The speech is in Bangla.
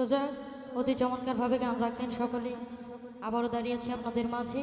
তো যা অতি চমৎকারভাবে গান রাখলেন সকলেই। আবারও দাঁড়িয়েছি আপনাদের মাঝে।